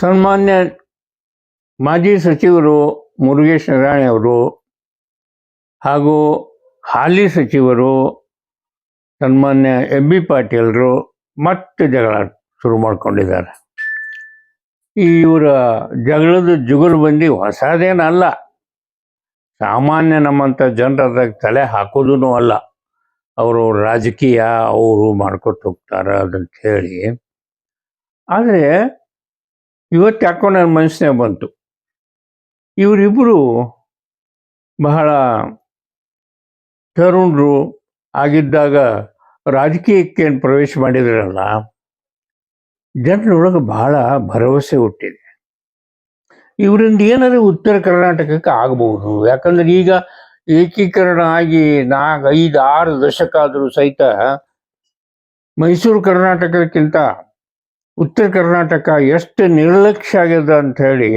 ಸನ್ಮಾನ್ಯ ಮಾಜಿ ಸಚಿವರು ಮುರುಗೇಶ್ ಅವರು ಹಾಗೂ ಹಾಲಿ ಸಚಿವರು ಸನ್ಮಾನ್ಯ ಎಂ ಬಿ ಪಾಟೀಲರು ಮತ್ತೆ ಜಗಳ ಶುರು ಮಾಡ್ಕೊಂಡಿದ್ದಾರೆ. ಈ ಇವರ ಜಗಳದ ಜುಗಲ್ಬಂದಿ ಹೊಸದೇನಲ್ಲ ಸಾಮಾನ್ಯ ನಮ್ಮಂಥ ಜನರದಾಗ ತಲೆ ಹಾಕೋದೂ ಅಲ್ಲ. ಅವರು ರಾಜಕೀಯ, ಅವರು ಮಾಡ್ಕೊತ ಹೋಗ್ತಾರೆ ಅದಂತ ಹೇಳಿ. ಆದರೆ ಇವತ್ತು ಯಾಕೋ ನನ್ನ ಮನಸ್ಸಿನೇ ಬಂತು. ಇವರಿಬ್ಬರು ಬಹಳ ತರುಣರು ಆಗಿದ್ದಾಗ ರಾಜಕೀಯಕ್ಕೆ ಏನು ಪ್ರವೇಶ ಮಾಡಿದ್ರಲ್ಲ ಜನರೊಳಗೆ ಬಹಳ ಭರವಸೆ ಹುಟ್ಟಿದೆ. ಇವರಿಂದ ಏನಾದ್ರು ಉತ್ತರ ಕರ್ನಾಟಕಕ್ಕೆ ಆಗಬಹುದು. ಯಾಕಂದ್ರೆ ಈಗ ಏಕೀಕರಣ ಆಗಿ ನಾಲ್ಕು ಐದು ಆರು ದಶಕ ಆದರೂ ಸಹಿತ ಮೈಸೂರು ಕರ್ನಾಟಕಕ್ಕಿಂತ ಉತ್ತರ ಕರ್ನಾಟಕ ಎಷ್ಟು ನಿರ್ಲಕ್ಷ್ಯ ಆಗ್ಯದ ಅಂತ ಹೇಳಿ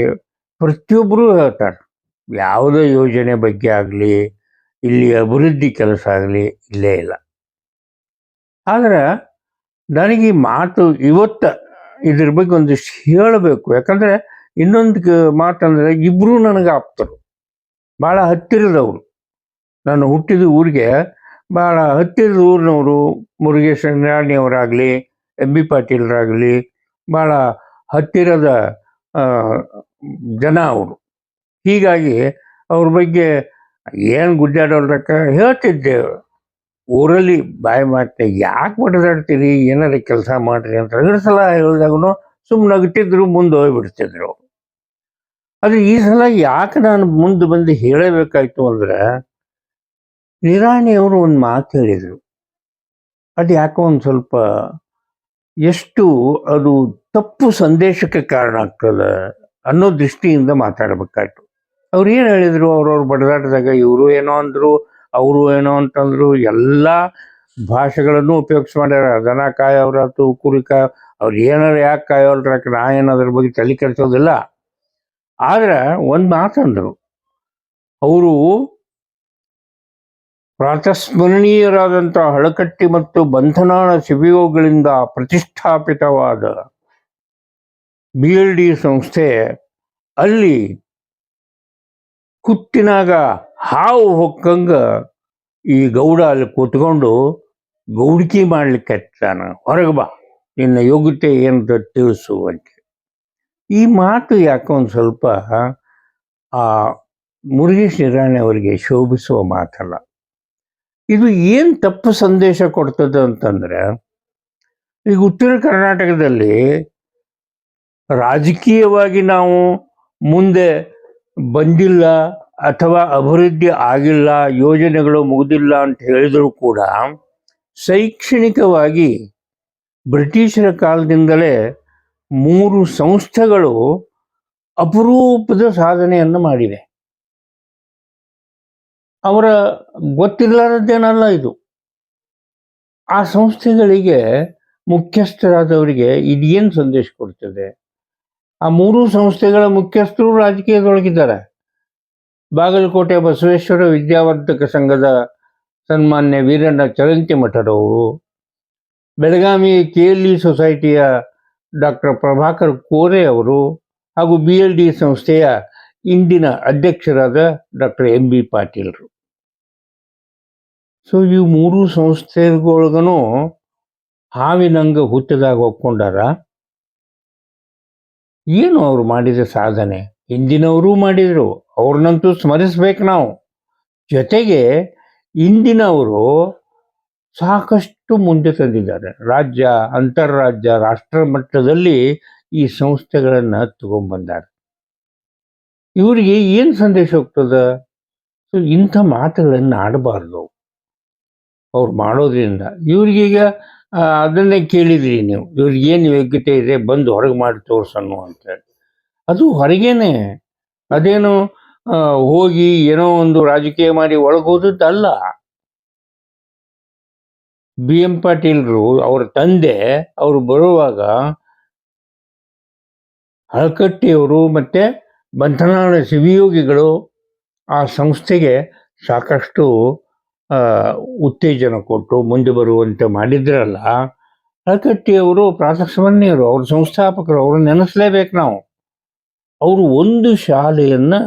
ಪ್ರತಿಯೊಬ್ಬರು ಹೇಳ್ತಾರೆ. ಯಾವುದೇ ಯೋಜನೆ ಬಗ್ಗೆ ಆಗಲಿ, ಇಲ್ಲಿ ಅಭಿವೃದ್ಧಿ ಕೆಲಸ ಆಗಲಿ ಇಲ್ಲೇ ಇಲ್ಲ. ಆದರೆ ನನಗೆ ಈ ಮಾತು ಇವತ್ತು ಇದ್ರ ಬಗ್ಗೆ ಒಂದಿಷ್ಟು ಹೇಳಬೇಕು. ಯಾಕಂದ್ರೆ ಇನ್ನೊಂದು ಮಾತಂದ್ರೆ ಇಬ್ರು ನನಗೆ ಆಪ್ತರು. ಭಾಳ ಹತ್ತಿರದವರು. ನಾನು ಹುಟ್ಟಿದ ಊರಿಗೆ ಭಾಳ ಹತ್ತಿರದ ಊರಿನವರು ಮುರುಗೇಶ್ ನಾರಾಯಣಿಯವರಾಗಲಿ ಎಂ ಬಿ ಪಾಟೀಲ್ರಾಗಲಿ ಭಾಳ ಹತ್ತಿರದ ಜನ ಅವರು. ಹೀಗಾಗಿ ಅವ್ರ ಬಗ್ಗೆ ಏನು ಗುಜ್ಜಾಡೋದಕ್ಕ ಹೇಳ್ತಿದ್ದೆ. ಊರಲ್ಲಿ ಬಾಯಿ ಮಾತೆ ಯಾಕೆ ಬಡದಾಡ್ತೀರಿ ಏನಾರ ಕೆಲಸ ಮಾಡ್ರಿ ಅಂತ ಎರಡು ಸಲ ಹೇಳಿದಾಗೂ ಸುಮ್ಮನೆ ನಗ್ತಿದ್ರು, ಮುಂದೆ ಹೋಗ್ಬಿಡ್ತಿದ್ರು. ಅದು ಈ ಸಲ ಯಾಕೆ ನಾನು ಮುಂದೆ ಬಂದು ಹೇಳಬೇಕಾಯ್ತು ಅಂದ್ರೆ ನಿರಾಣಿಯವರು ಒಂದು ಮಾತು ಹೇಳಿದರು. ಅದು ಯಾಕೋ ಒಂದು ಸ್ವಲ್ಪ ಎಷ್ಟು ಅದು ತಪ್ಪು ಸಂದೇಶಕ್ಕೆ ಕಾರಣ ಆಗ್ತದೆ ಅನ್ನೋ ದೃಷ್ಟಿಯಿಂದ ಮಾತಾಡಬೇಕಾಯ್ತು. ಅವ್ರು ಏನು ಹೇಳಿದರು? ಅವ್ರವ್ರ ಬಡದಾಟದಾಗ ಇವರು ಏನೋ ಅಂದರು, ಅವರು ಏನೋ ಅಂತಂದ್ರು, ಎಲ್ಲ ಭಾಷೆಗಳನ್ನು ಉಪಯೋಗಿಸಿ ಮಾಡ್ಯಾರ. ದನ ಕಾಯೋರಾತು ಕುರಿ ಕಾಯ ಅವ್ರು ಏನಾರ ಯಾಕೆ ಕಾಯೋಲ್ರಾಕ? ನಾ ಏನು ಅದ್ರ ಬಗ್ಗೆ ತಲೆ ಕೆಡಿಸೋದಿಲ್ಲ. ಆದ್ರೆ ಒಂದು ಮಾತಂದರು. ಅವರು ಪ್ರಾತಸ್ಮರಣೀಯರಾದಂಥ ಹಳಕಟ್ಟಿ ಮತ್ತು ಬಂಧನಾಳ ಶಿಬಿಯೋಗಳಿಂದ ಪ್ರತಿಷ್ಠಾಪಿತವಾದ ಬಿ ಎಲ್ ಡಿ ಸಂಸ್ಥೆ, ಅಲ್ಲಿ ಕುತ್ತಿನಾಗ ಹಾವು ಹೊಕ್ಕಂಗ ಈ ಗೌಡ ಅಲ್ಲಿ ಕೂತ್ಕೊಂಡು ಗೌಡಿಕೆ ಮಾಡ್ಲಿಕ್ಕೆ ಹತ್ತಾನ ಹೊರಗೆ ಬಾ, ನಿನ್ನ ಯೋಗ್ಯತೆ ಏನಂತ ತಿಳಿಸು ಅಂತ. ಈ ಮಾತು ಯಾಕೋ ಒಂದು ಸ್ವಲ್ಪ ಆ ಮುರುಗೇಶ್ ನಿರಾಣಿ ಅವರಿಗೆ ಶೋಭಿಸುವ ಮಾತಲ್ಲ. ಇದು ಏನು ತಪ್ಪು ಸಂದೇಶ ಕೊಡ್ತದೆ ಅಂತಂದ್ರೆ, ಈಗ ಉತ್ತರ ಕರ್ನಾಟಕದಲ್ಲಿ ರಾಜಕೀಯವಾಗಿ ನಾವು ಮುಂದೆ ಬಂದಿಲ್ಲ ಅಥವಾ ಅಭಿವೃದ್ಧಿ ಆಗಿಲ್ಲ, ಯೋಜನೆಗಳು ಮುಗಿದಿಲ್ಲ ಅಂತ ಹೇಳಿದರೂ ಕೂಡ ಶೈಕ್ಷಣಿಕವಾಗಿ ಬ್ರಿಟಿಷರ ಕಾಲದಿಂದಲೇ ಮೂರು ಸಂಸ್ಥೆಗಳು ಅಪರೂಪದ ಸಾಧನೆಯನ್ನು ಮಾಡಿವೆ. ಅವರ ಗೊತ್ತಿರಲಾರದ್ದೇನಲ್ಲ ಇದು. ಆ ಸಂಸ್ಥೆಗಳಿಗೆ ಮುಖ್ಯಸ್ಥರಾದವರಿಗೆ ಇದೇನು ಸಂದೇಶ ಕೊಡ್ತದೆ? ಆ ಮೂರು ಸಂಸ್ಥೆಗಳ ಮುಖ್ಯಸ್ಥರು ರಾಜಕೀಯದೊಳಗಿದ್ದಾರೆ. ಬಾಗಲಕೋಟೆ ಬಸವೇಶ್ವರ ವಿದ್ಯಾವರ್ಧಕ ಸಂಘದ ಸನ್ಮಾನ್ಯ ವೀರಣ್ಣ ಚರಂತಿ ಮಠರವರು ಬೆಳಗಾವಿ ಕೆ ಎಲ್ ಇ ಸೊಸೈಟಿಯ ಡಾಕ್ಟರ್ ಪ್ರಭಾಕರ್ ಕೋರೆ ಅವರು ಹಾಗೂ ಬಿ ಎಲ್ ಡಿ ಸಂಸ್ಥೆಯ ಇಂದಿನ ಅಧ್ಯಕ್ಷರಾದ ಡಾಕ್ಟರ್ ಎಂ ಬಿ ಪಾಟೀಲ್ರು. ಸೊ ಈ ಮೂರು ಸಂಸ್ಥೆಗಳಿಗೂ ಹಾವಿನಂಗ ಹುಟ್ಟಿದಾಗ ಒಪ್ಕೊಂಡಾರ? ಏನು ಅವ್ರು ಮಾಡಿದ ಸಾಧನೆ? ಹಿಂದಿನವರು ಮಾಡಿದ್ರು, ಅವ್ರನ್ನಂತೂ ಸ್ಮರಿಸ್ಬೇಕು ನಾವು. ಜೊತೆಗೆ ಇಂದಿನವರು ಸಾಕಷ್ಟು ಮುಂದೆ ತಂದಿದ್ದಾರೆ. ರಾಜ್ಯ ಅಂತಾರಾಜ್ಯ ರಾಷ್ಟ್ರ ಮಟ್ಟದಲ್ಲಿ ಈ ಸಂಸ್ಥೆಗಳನ್ನು ತಗೊಂಡ್ಬಂದಾರೆ ಇವರಿಗೆ ಏನು ಸಂದೇಶ ಹೋಗ್ತದೆ? ಸೊ ಇಂಥ ಮಾತುಗಳನ್ನು ಆಡಬಾರ್ದು. ಅವ್ರು ಮಾಡೋದ್ರಿಂದ. ಇವ್ರಿಗೀಗ ಅದನ್ನೇ ಕೇಳಿದ್ರಿ ನೀವು. ಇವ್ರಿಗೆ ಏನು ಯೋಗ್ಯತೆ ಇದೆ, ಬಂದು ಹೊರಗೆ ಮಾಡಿ ತೋರ್ಸನ್ನು ಅಂತೇಳಿ. ಅದು ಹೊರಗೇನೆ. ಅದೇನು ಹೋಗಿ ಏನೋ ಒಂದು ರಾಜಕೀಯ ಮಾಡಿ ಒಳಗೆ ಹೋದದ್ದಲ್ಲ ಬಿ ಎಂ ಪಾಟೀಲ್ರು ಅವ್ರ ತಂದೆ, ಅವರು ಬರುವಾಗ ಹಳಕಟ್ಟಿಯವರು ಮತ್ತೆ ಬಂಧನಾಳ ಶಿವಯೋಗಿಗಳು ಆ ಸಂಸ್ಥೆಗೆ ಸಾಕಷ್ಟು ಉತ್ತೇಜನ ಕೊಟ್ಟು ಮುಂದೆ ಬರುವಂತೆ ಮಾಡಿದ್ರಲ್ಲ ಅಳಕಟ್ಟಿಯವರು ಪ್ರಾತಸ್ಮರಣೀಯರು ಅವ್ರ ಸಂಸ್ಥಾಪಕರು, ಅವ್ರನ್ನ ನೆನೆಸಲೇಬೇಕು ನಾವು. ಅವರು ಒಂದು ಶಾಲೆಯನ್ನು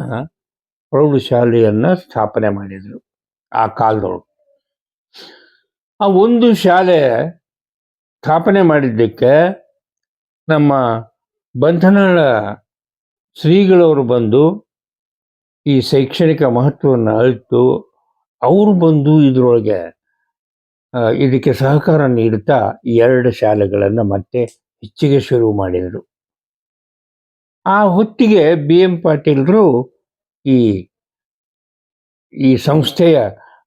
ಪ್ರೌಢಶಾಲೆಯನ್ನು ಸ್ಥಾಪನೆ ಮಾಡಿದರು, ಆ ಕಾಲದೊಳಗೆ ಆ ಒಂದು ಶಾಲೆ ಸ್ಥಾಪನೆ ಮಾಡಿದ್ದಕ್ಕೆ ನಮ್ಮ ಬಂಧನಳ ಶ್ರೀಗಳವರು ಬಂದು ಈ ಶೈಕ್ಷಣಿಕ ಮಹತ್ವವನ್ನು ಅರಿತು ಅವರು ಬಂದು ಇದರೊಳಗೆ ಇದಕ್ಕೆ ಸಹಕಾರ ನೀಡುತ್ತಾ ಎರಡು ಶಾಲೆಗಳನ್ನು ಮತ್ತೆ ಹೆಚ್ಚಿಗೆ ಶುರು ಮಾಡಿದರು. ಆ ಹೊತ್ತಿಗೆ ಬಿ ಎಂ ಪಾಟೀಲ್ರು ಈ ಈ ಸಂಸ್ಥೆಯ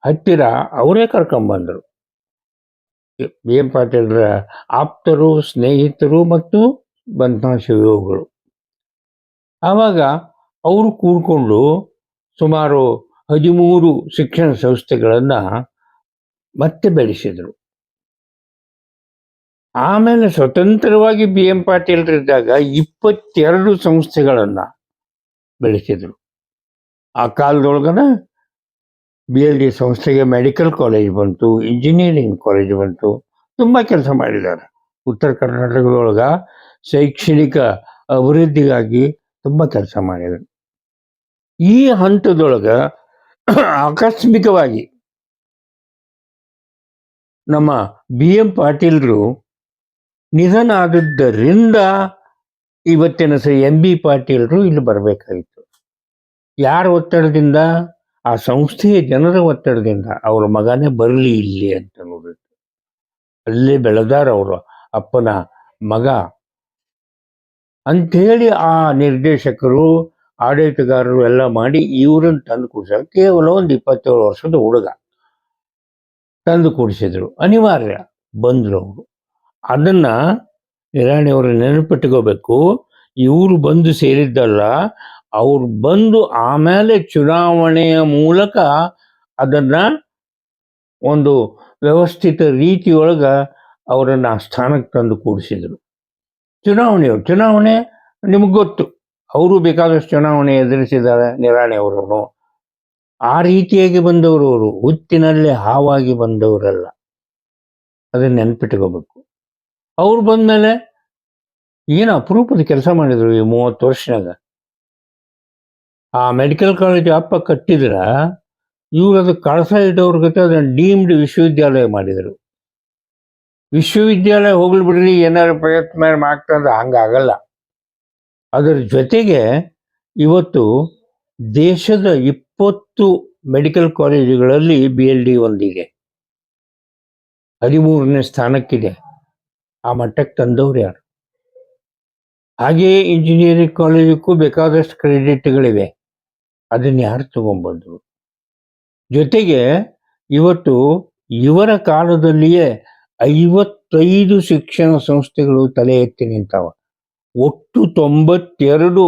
ಹತ್ತಿರ ಅವರೇ ಕರ್ಕೊಂಬಂದರು. ಬಿ ಎಂ ಪಾಟೀಲ್ರ ಆಪ್ತರು, ಸ್ನೇಹಿತರು ಮತ್ತು ಬಂಧನ ಶಿವಗಳು ಆವಾಗ ಅವರು ಕೂಡ್ಕೊಂಡು ಸುಮಾರು ಹದಿಮೂರು ಶಿಕ್ಷಣ ಸಂಸ್ಥೆಗಳನ್ನು ಮತ್ತೆ ಬೆಳೆಸಿದರು. ಆಮೇಲೆ ಸ್ವತಂತ್ರವಾಗಿ ಬಿ ಎಂ ಪಾಟೀಲ್ರಿದ್ದಾಗ ಇಪ್ಪತ್ತೆರಡು ಸಂಸ್ಥೆಗಳನ್ನು ಬೆಳೆಸಿದರು. ಆ ಕಾಲದೊಳಗನ ಬಿ ಎಲ್ ಡಿ ಸಂಸ್ಥೆಗೆ ಮೆಡಿಕಲ್ ಕಾಲೇಜ್ ಬಂತು, ಇಂಜಿನಿಯರಿಂಗ್ ಕಾಲೇಜ್ ಬಂತು, ತುಂಬ ಕೆಲಸ ಮಾಡಿದ್ದಾರೆ. ಉತ್ತರ ಕರ್ನಾಟಕದೊಳಗ ಶೈಕ್ಷಣಿಕ ಅಭಿವೃದ್ಧಿಗಾಗಿ ತುಂಬ ಕೆಲಸ ಮಾಡಿದರು ಈ ಹಂತದೊಳಗ ಆಕಸ್ಮಿಕವಾಗಿ ನಮ್ಮ ಬಿ ಎಂ ಪಾಟೀಲ್ರು ನಿಧನ ಆದದ್ದರಿಂದ ಇವತ್ತಿನ ಸ ಎಂ ಬಿ ಪಾಟೀಲ್ರು ಇಲ್ಲಿ ಬರಬೇಕಾಗಿತ್ತು. ಯಾರ ಒತ್ತಡದಿಂದ? ಆ ಸಂಸ್ಥೆಯ ಜನರ ಒತ್ತಡದಿಂದ. ಅವರ ಮಗನೇ ಬರಲಿ ಇಲ್ಲಿ ಅಂತ ನೋಡಿದ್ರು. ಅಲ್ಲೇ ಬೆಳೆದಾರ ಅವರು ಅಪ್ಪನ ಮಗ. ಅಂಥೇಳಿ ಆ ನಿರ್ದೇಶಕರು ಆಡಳಿತಗಾರರು ಎಲ್ಲ ಮಾಡಿ ಇವರನ್ನು ತಂದು ಕೂಡ್ಸ ಕೇವಲ ಒಂದು ಇಪ್ಪತ್ತೇಳು ವರ್ಷದ ಹುಡುಗ ತಂದು ಕೂಡಿಸಿದ್ರು. ಅನಿವಾರ್ಯ ಬಂದರು ಅವರು. ಅದನ್ನ ನಿರಾಣಿಯವರು ನೆನಪಿಟ್ಕೋಬೇಕು. ಇವರು ಬಂದು ಸೇರಿದ್ದಲ್ಲ, ಅವ್ರು ಬಂದು ಆಮೇಲೆ ಚುನಾವಣೆಯ ಮೂಲಕ ಅದನ್ನ ಒಂದು ವ್ಯವಸ್ಥಿತ ರೀತಿಯೊಳಗ ಅವರನ್ನು ಆ ಸ್ಥಾನಕ್ಕೆ ತಂದು ಕೂಡಿಸಿದ್ರು. ಚುನಾವಣೆಯವರು ಚುನಾವಣೆ ನಿಮಗೆ ಗೊತ್ತು. ಅವರು ಬೇಕಾದಷ್ಟು ಚುನಾವಣೆ ಎದುರಿಸಿದ್ದಾರೆ ನಿರಾಣಿ ಅವರು ಆ ರೀತಿಯಾಗಿ ಬಂದವರು ಅವರು, ಹುತ್ತಿನಲ್ಲಿ ಹಾವಾಗಿ ಬಂದವರಲ್ಲ. ಅದನ್ನ ನೆನ್ಪಿಟ್ಕೋಬೇಕು. ಅವ್ರು ಬಂದಮೇಲೆ ಏನು ಅಪರೂಪದ ಕೆಲಸ ಮಾಡಿದ್ರು ಈ ಮೂವತ್ತು ವರ್ಷನಾಗ ಆ ಮೆಡಿಕಲ್ ಕಾಲೇಜ್ ಅಪ್ಪ ಕಟ್ಟಿದ್ರ, ಇವ್ರು ಅದು ಕಳಸ ಇಟ್ಟವ್ರ ಜೊತೆ ಅದನ್ನ ಡೀಮ್ಡ್ ವಿಶ್ವವಿದ್ಯಾಲಯ ಮಾಡಿದರು. ವಿಶ್ವವಿದ್ಯಾಲಯ ಹೋಗ್ಲಿ ಬಿಡ್ರಿ, ಏನಾದ್ರು ಪ್ರಯತ್ನ ಮಾಡ್ತಂದ್ರೆ ಹಂಗಾಗಲ್ಲ. ಅದರ ಜೊತೆಗೆ ಇವತ್ತು ದೇಶದ ಇಪ್ಪತ್ತು ಮೆಡಿಕಲ್ ಕಾಲೇಜುಗಳಲ್ಲಿ ಬಿ ಎಲ್ ಡಿ ಒಂದಿದೆ. ಹದಿಮೂರನೇ ಸ್ಥಾನಕ್ಕಿದೆ. ಆ ಮಟ್ಟಕ್ಕೆ ತಂದವ್ರು ಯಾರು? ಹಾಗೆಯೇ ಇಂಜಿನಿಯರಿಂಗ್ ಕಾಲೇಜಕ್ಕೂ ಬೇಕಾದಷ್ಟು ಕ್ರೆಡಿಟ್ಗಳಿವೆ. ಅದನ್ನ ಯಾರು ತಗೊಂಬಂದರು ಜೊತೆಗೆ ಇವತ್ತು ಇವರ ಕಾಲದಲ್ಲಿಯೇ ಐವತ್ತೈದು ಶಿಕ್ಷಣ ಸಂಸ್ಥೆಗಳು ತಲೆ ಎತ್ತಿ ನಿಂತಾವ. ಒಟ್ಟು ತೊಂಬತ್ತೆರಡು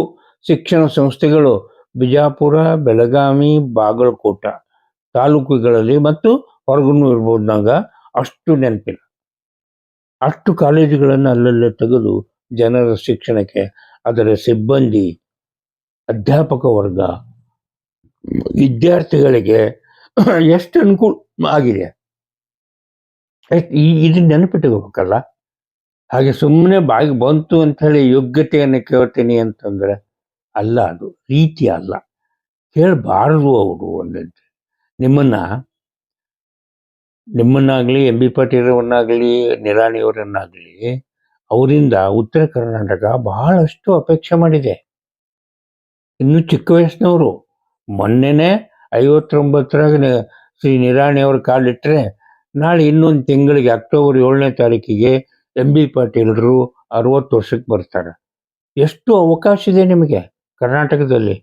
ಶಿಕ್ಷಣ ಸಂಸ್ಥೆಗಳು ಬಿಜಾಪುರ, ಬೆಳಗಾವಿ, ಬಾಗಲಕೋಟ ತಾಲೂಕುಗಳಲ್ಲಿ ಮತ್ತು ಹೊರಗೂ ನಂಗೆ ಅಷ್ಟು ನೆನಪಿಲ್ಲ. ಅಷ್ಟು ಕಾಲೇಜುಗಳನ್ನು ಅಲ್ಲಲ್ಲೇ ತೆಗೆದು ಜನರ ಶಿಕ್ಷಣಕ್ಕೆ ಅದರ ಸಿಬ್ಬಂದಿ, ಅಧ್ಯಾಪಕ ವರ್ಗ, ವಿದ್ಯಾರ್ಥಿಗಳಿಗೆ ಎಷ್ಟು ಅನುಕೂಲ ಆಗಿದೆ ಈ ಇದನ್ನ ನೆನಪಿಟ್ಕೋಬೇಕಲ್ಲ? ಹಾಗೆ ಸುಮ್ಮನೆ ಬಾಯಿಗೆ ಬಂತು ಅಂತ ಹೇಳಿ ಯೋಗ್ಯತೆಯನ್ನು ಕೇಳ್ತೀನಿ ಅಂತಂದ್ರೆ ಅಲ್ಲ, ಅದು ರೀತಿ ಅಲ್ಲ. ಕೇಳಬಾರದು ಅವರು ಒಂದಂತೆ. ನಿಮ್ಮನ್ನ, ನಿಮ್ಮನ್ನಾಗಲಿ ಎಂ ಬಿ ಪಾಟೀಲವನ್ನಾಗಲಿ ನಿರಾಣಿಯವರನ್ನಾಗಲಿ ಅವರಿಂದ ಉತ್ತರ ಕರ್ನಾಟಕ ಬಹಳಷ್ಟು ಅಪೇಕ್ಷೆ ಮಾಡಿದೆ. ಇನ್ನು ಚಿಕ್ಕ ವಯಸ್ಸಿನವರು, ಮೊನ್ನೆನೆ ಐವತ್ತೊಂಬತ್ತರಾಗ ಶ್ರೀ ನಿರಾಣಿಯವರು ಕಾಲಿಟ್ಟರೆ ನಾಳೆ ಇನ್ನೊಂದು ತಿಂಗಳಿಗೆ ಅಕ್ಟೋಬರ್ ಏಳನೇ ತಾರೀಕಿಗೆ ಎಂ ಬಿ ಪಾಟೀಲರು ಅರವತ್ತು ವರ್ಷಕ್ಕೆ ಬರ್ತಾರೆ. ಎಷ್ಟು ಅವಕಾಶ ಇದೆ ನಿಮಗೆ ಕರ್ನಾಟಕದಲ್ಲಿ?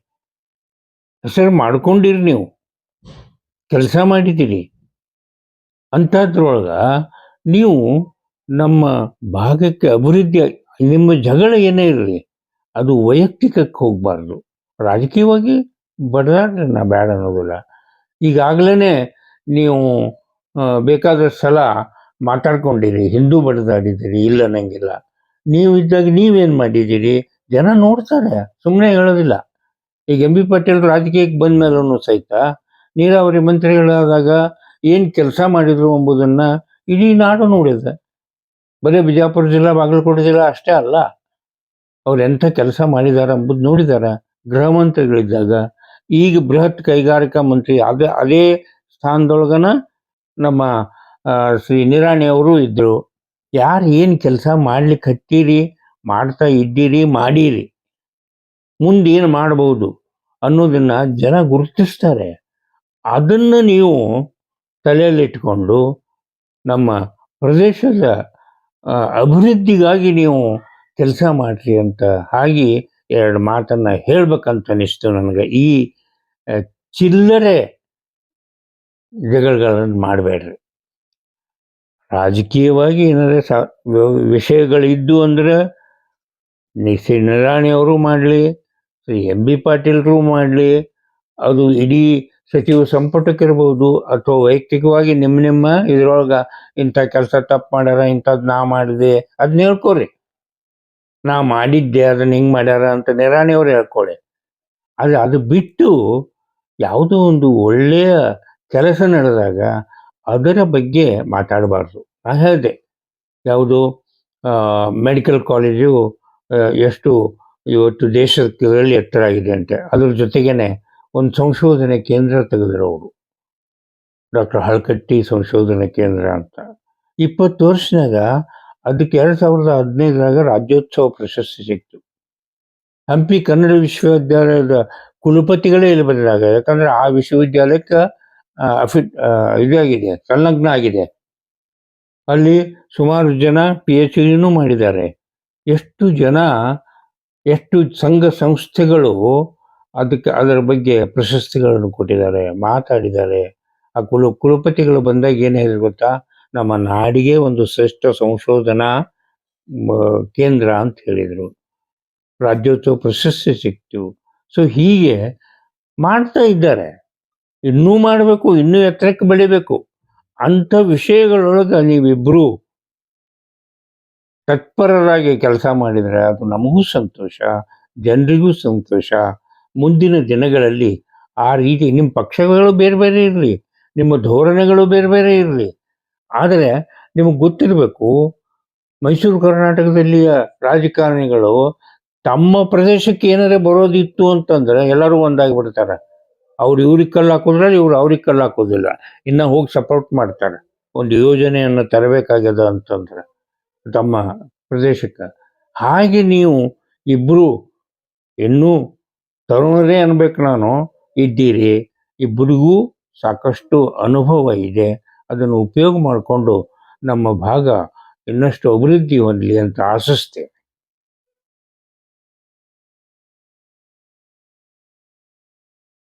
ಹೆಸರು ಮಾಡ್ಕೊಂಡಿರಿ ನೀವು. ಕೆಲಸ ಮಾಡಿದ್ದೀರಿ. ಅಂಥದ್ರೊಳಗೆ ನೀವು ನಮ್ಮ ಭಾಗಕ್ಕೆ ಅಭಿವೃದ್ಧಿ ನಿಮ್ಮ ಜಗಳ ಏನೇ ಇರಲಿ, ಅದು ವೈಯಕ್ತಿಕಕ್ಕೆ ಹೋಗಬಾರ್ದು. ರಾಜಕೀಯವಾಗಿ ಬಡದಾಡ್ರಿ ನಾ ಬೇಡ ಅನ್ನೋದಿಲ್ಲ. ಈಗಾಗಲೇ ನೀವು ಬೇಕಾದ ಸಲ ಮಾತಾಡ್ಕೊಂಡಿರಿ, ಹಿಂದೂ ಬಡಿದಾಡಿದ್ದೀರಿ ಇಲ್ಲ ಅನ್ನಂಗಿಲ್ಲ. ನೀವು ಇದ್ದಾಗ ನೀವೇನು ಮಾಡಿದ್ದೀರಿ? ಜನ ನೋಡ್ತಾರೆ ಸುಮ್ಮನೆ ಹೇಳೋದಿಲ್ಲ. ಈಗ ಎಂ ಬಿ ಪಾಟೀಲ್ ರಾಜಕೀಯಕ್ಕೆ ಬಂದ ಮೇಲೂ ಸಹಿತ ನೀರಾವರಿ ಮಂತ್ರಿಗಳಾದಾಗ ಏನು ಕೆಲಸ ಮಾಡಿದ್ರು ಎಂಬುದನ್ನು ಇಡೀ ನಾಡು ನೋಡಿದೆ. ಬರೀ ಬಿಜಾಪುರ ಜಿಲ್ಲಾ, ಬಾಗಲಕೋಟೆ ಜಿಲ್ಲಾ ಅಷ್ಟೇ ಅಲ್ಲ. ಅವ್ರು ಎಂಥ ಕೆಲಸ ಮಾಡಿದ್ದಾರೆ ಎಂಬುದು ನೋಡಿದಾರ. ಗೃಹ ಮಂತ್ರಿಗಳಿದ್ದಾಗ ಈಗ ಬೃಹತ್ ಕೈಗಾರಿಕಾ ಮಂತ್ರಿ ಅದೇ ಅದೇ ಸ್ಥಾನದೊಳಗನ ನಮ್ಮ ಶ್ರೀ ನಿರಾಣಿ ಅವರು ಇದ್ರು, ಯಾರು ಏನು ಕೆಲಸ ಮಾಡ್ಲಿಕ್ಕೆ ಹತ್ತೀರಿ? ಮಾಡ್ತಾ ಇದ್ದೀರಿ, ಮಾಡೀರಿ. ಮುಂದೇನು ಮಾಡ್ಬೋದು? ಅನ್ನೋದನ್ನು ಜನ ಗುರುತಿಸ್ತಾರೆ. ಅದನ್ನು ನೀವು ತಲೆಯಲ್ಲಿಟ್ಕೊಂಡು ನಮ್ಮ ಪ್ರದೇಶದ ಅಭಿವೃದ್ಧಿಗಾಗಿ ನೀವು ಕೆಲಸ ಮಾಡಿರಿ ಅಂತ ಹಾಗೆ ಎರಡು ಮಾತನ್ನ ಹೇಳ್ಬೇಕಂತ ಅನಿಸ್ತು ನನಗೆ. ಈ ಚಿಲ್ಲರೆ ಜಗಳಗಳನ್ನು ಮಾಡಬೇಡ್ರಿ. ರಾಜಕೀಯವಾಗಿ ಏನಾದರೆ ಸ ವಿಷಯಗಳಿದ್ದು ಅಂದರೆ ಸಿ ನಿರಾಣಿ ಅವರು ಮಾಡಲಿ ಶ್ರೀ ಎಂ ಬಿ ಪಾಟೀಲ್ರು ಮಾಡಲಿ, ಅದು ಇಡೀ ಸಚಿವ ಸಂಪುಟಕ್ಕಿರ್ಬೋದು ಅಥವಾ ವೈಯಕ್ತಿಕವಾಗಿ ನಿಮ್ಮ ನಿಮ್ಮ ಇದ್ರೊಳಗೆ ಇಂಥ ಕೆಲಸ ತಪ್ಪು ಮಾಡ್ಯಾರ ಇಂಥದ್ದು ನಾ ಮಾಡಿದೆ ಅದನ್ನ ಹೇಳ್ಕೊರಿ. ನಾ ಮಾಡಿದ್ದೆ, ಅದನ್ನ ಹಿಂಗೆ ಮಾಡ್ಯಾರ ಅಂತ ನಿರಾಣಿ ಅವ್ರು ಹೇಳ್ಕೊಳ್ಳಿ ಆದರೆ ಅದು ಬಿಟ್ಟು ಯಾವುದೋ ಒಂದು ಒಳ್ಳೆಯ ಕೆಲಸ ನಡೆದಾಗ ಅದರ ಬಗ್ಗೆ ಮಾತಾಡಬಾರ್ದು. ನಾನು ಹೇಳಿದೆ, ಯಾವುದು ಮೆಡಿಕಲ್ ಕಾಲೇಜು ಎಷ್ಟು ಇವತ್ತು ದೇಶದಲ್ಲಿ ಎತ್ತರ ಆಗಿದೆ ಅಂತೆ. ಅದ್ರ ಜೊತೆಗೇನೆ ಒಂದು ಸಂಶೋಧನೆ ಕೇಂದ್ರ ತೆಗೆದ್ರು ಅವರು. ಡಾಕ್ಟರ್ ಹಳಕಟ್ಟಿ ಸಂಶೋಧನೆ ಕೇಂದ್ರ ಅಂತ. ಇಪ್ಪತ್ತು ವರ್ಷನಾಗ ಅದಕ್ಕೆ ಎರಡು ಸಾವಿರದ ಹದಿನೈದರಾಗ ರಾಜ್ಯೋತ್ಸವ ಪ್ರಶಸ್ತಿ ಸಿಕ್ತು. ಹಂಪಿ ಕನ್ನಡ ವಿಶ್ವವಿದ್ಯಾಲಯದ ಕುಲಪತಿಗಳೇ ಇಲ್ಲಿ ಬಂದಾಗ ಯಾಕಂದ್ರೆ ಆ ವಿಶ್ವವಿದ್ಯಾಲಯಕ್ಕೆ ಆ, ಅಫಿ ಆ, ಇದಾಗಿದೆ ಸಂಲಗ್ನ ಆಗಿದೆ. ಅಲ್ಲಿ ಸುಮಾರು ಜನ ಪಿ ಎಚ್ ಡಿನೂ ಮಾಡಿದ್ದಾರೆ. ಎಷ್ಟು ಜನ ಎಷ್ಟು ಸಂಘ ಸಂಸ್ಥೆಗಳು ಅದಕ್ಕೆ ಅದರ ಬಗ್ಗೆ ಪ್ರಶಸ್ತಿಗಳನ್ನು ಕೊಟ್ಟಿದ್ದಾರೆ ಮಾತಾಡಿದ್ದಾರೆ. ಆ ಕುಲ ಕುಲಪತಿಗಳು ಬಂದಾಗ ಏನು ಹೇಳಿದ್ರು ಗೊತ್ತಾ? ನಮ್ಮ ನಾಡಿಗೆ ಒಂದು ಶ್ರೇಷ್ಠ ಸಂಶೋಧನಾ ಕೇಂದ್ರ ಅಂತ ಹೇಳಿದರು. ರಾಜ್ಯೋತ್ಸವ ಪ್ರಶಸ್ತಿ ಸಿಕ್ತು ಸೊ ಹೀಗೆ ಮಾಡ್ತಾ ಇದ್ದಾರೆ. ಇನ್ನೂ ಮಾಡಬೇಕು, ಇನ್ನೂ ಎತ್ತರಕ್ಕೆ ಬೆಳಿಬೇಕು. ಅಂಥ ವಿಷಯಗಳೊಳಗೆ ನೀವಿಬ್ಬರು ತತ್ಪರರಾಗಿ ಕೆಲಸ ಮಾಡಿದರೆ ಅದು ನಮಗೂ ಸಂತೋಷ, ಜನರಿಗೂ ಸಂತೋಷ. ಮುಂದಿನ ದಿನಗಳಲ್ಲಿ ಆ ರೀತಿ ನಿಮ್ಮ ಪಕ್ಷಗಳು ಬೇರೆ ಬೇರೆ ಇರಲಿ, ನಿಮ್ಮ ಧೋರಣೆಗಳು ಬೇರೆ ಬೇರೆ ಇರಲಿ. ಆದರೆ ನಿಮಗೆ ಗೊತ್ತಿರಬೇಕು, ಮೈಸೂರು ಕರ್ನಾಟಕದಲ್ಲಿಯ ರಾಜಕಾರಣಿಗಳು ತಮ್ಮ ಪ್ರದೇಶಕ್ಕೆ ಏನಾರೇ ಬರೋದಿತ್ತು ಅಂತಂದ್ರೆ ಎಲ್ಲರೂ ಒಂದಾಗಿ ಬಿಡ್ತಾರೆ ಅವ್ರು ಇವ್ರಿಗೆ ಕಲ್ಲು ಹಾಕೋದ್ರಲ್ಲಿ ಇವ್ರು ಅವ್ರಿಗೆ ಕಲ್ಲು ಹಾಕೋದಿಲ್ಲ. ಇನ್ನು ಹೋಗಿ ಸಪೋರ್ಟ್ ಮಾಡ್ತಾರೆ. ಒಂದು ಯೋಜನೆಯನ್ನು ತರಬೇಕಾಗ್ಯದ ಅಂತಂದ್ರೆ ತಮ್ಮ ಪ್ರದೇಶಕ್ಕೆ. ಹಾಗೆ ನೀವು ಇಬ್ಬರು ಇನ್ನೂ ತರುಣರೇ ಅನ್ಬೇಕು ನಾನು, ಇದ್ದೀರಿ. ಇಬ್ಬರಿಗೂ ಸಾಕಷ್ಟು ಅನುಭವ ಇದೆ. ಅದನ್ನು ಉಪಯೋಗ ಮಾಡಿಕೊಂಡು ನಮ್ಮ ಭಾಗ ಇನ್ನಷ್ಟು ಅಭಿವೃದ್ಧಿ ಹೊಂದಲಿ ಅಂತ ಆಶಿಸ್ತೇನೆ